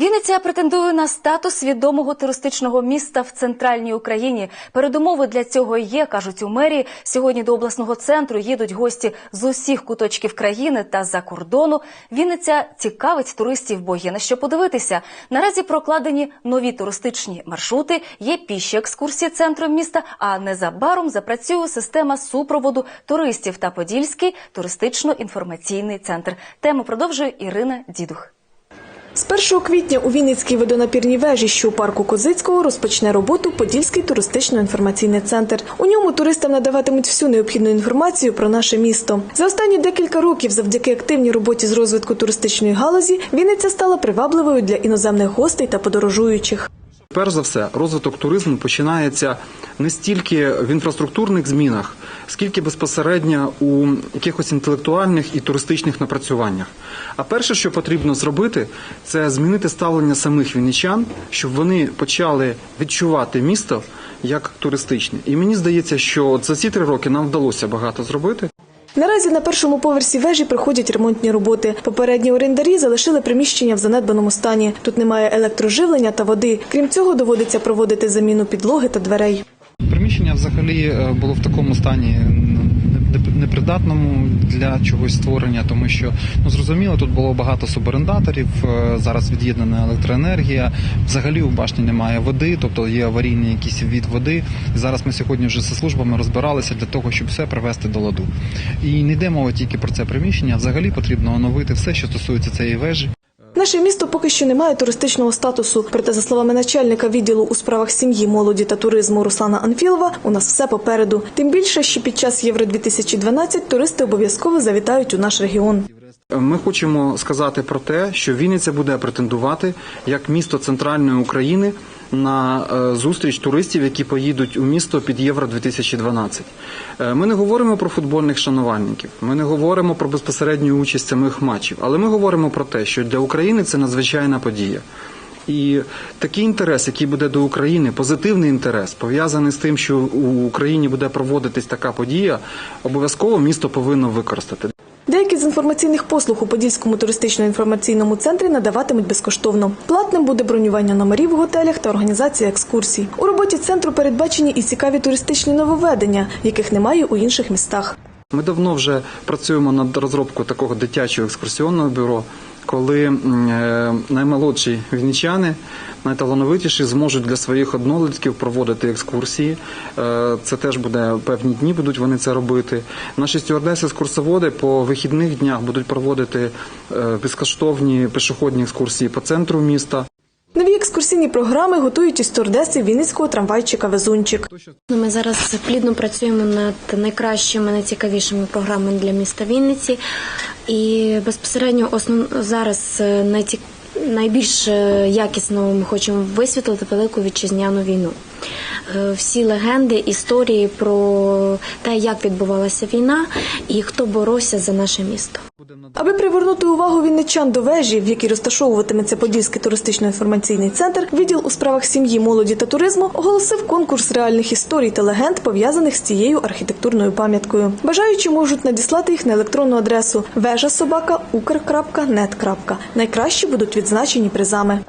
Вінниця претендує на статус відомого туристичного міста в центральній Україні. Передумови для цього є, кажуть у мерії. Сьогодні до обласного центру їдуть гості з усіх куточків країни та за кордону. Вінниця цікавить туристів, бо є на що подивитися. Наразі прокладені нові туристичні маршрути, є піші екскурсії центром міста. А незабаром запрацює система супроводу туристів та Подільський туристично-інформаційний центр. Тему продовжує Ірина Дідух. З 1 квітня у Вінницькій водонапірній вежі, що у парку Козицького, розпочне роботу Подільський туристично-інформаційний центр. У ньому туристам надаватимуть всю необхідну інформацію про наше місто. За останні декілька років, завдяки активній роботі з розвитку туристичної галузі, Вінниця стала привабливою для іноземних гостей та подорожуючих. Перш за все, розвиток туризму починається не стільки в інфраструктурних змінах, скільки безпосередньо у якихось інтелектуальних і туристичних напрацюваннях. А перше, що потрібно зробити, це змінити ставлення самих вінничан, щоб вони почали відчувати місто як туристичне. І мені здається, що за ці три роки нам вдалося багато зробити. Наразі на першому поверсі вежі проходять ремонтні роботи. Попередні орендарі залишили приміщення в занедбаному стані. Тут немає електроживлення та води. Крім цього, доводиться проводити заміну підлоги та дверей. Приміщення взагалі е, було в такому стані непридатному для чогось створення, тому що ну зрозуміло, тут було багато суборендаторів. е, Зараз від'єднана електроенергія. Взагалі у башні немає води, тобто є аварійний якийсь від води. Зараз ми сьогодні вже зі службами розбиралися для того, щоб все привести до ладу. І не йде мова тільки про це приміщення. Взагалі потрібно оновити все, що стосується цієї вежі. Наше місто поки що не має туристичного статусу. Проте, за словами начальника відділу у справах сім'ї, молоді та туризму Руслана Анфілова, у нас все попереду. Тим більше, що під час Євро 2012 туристи обов'язково завітають у наш регіон. Ми хочемо сказати про те, що Вінниця буде претендувати як місто центральної України на е, зустріч туристів, які поїдуть у місто під Євро 2012. Е, Ми не говоримо про футбольних шанувальників, ми не говоримо про безпосередню участь самих матчів, але ми говоримо про те, що для України це надзвичайна подія. І такий інтерес, який буде до України, позитивний інтерес, пов'язаний з тим, що у Україні буде проводитись така подія, обов'язково місто повинно використати. Деякі з інформаційних послуг у Подільському туристично-інформаційному центрі надаватимуть безкоштовно. Платним буде бронювання номерів в готелях та організація екскурсій. У роботі центру передбачені і цікаві туристичні нововведення, яких немає у інших містах. Ми давно вже працюємо над розробкою такого дитячого екскурсіонного бюро, коли е, наймолодші вінничани, найталановитіші зможуть для своїх однолітків проводити екскурсії. Е, Це теж буде певні дні, будуть вони це робити. Наші стюардеси екскурсоводи по вихідних днях будуть проводити е, безкоштовні пішохідні екскурсії по центру міста. Нові екскурсійні програми готують і стюардеси Вінницького трамвайчика Везунчик. Ну, Ми зараз плідно працюємо над найкращими, найцікавішими програмами для міста Вінниці. І безпосередньо основ... зараз е, найбільш е, якісно ми хочемо висвітлити велику вітчизняну війну. Е, Всі легенди, історії про те, як відбувалася війна і хто боровся за наше місто. Аби привернути увагу вінничан до вежі, в якій розташовуватиметься Подільський туристично-інформаційний центр, відділ у справах сім'ї, молоді та туризму оголосив конкурс реальних історій та легенд, пов'язаних з цією архітектурною пам'яткою. Бажаючі можуть надіслати їх на електронну адресу вежа собака Найкращі будуть відзначені призами.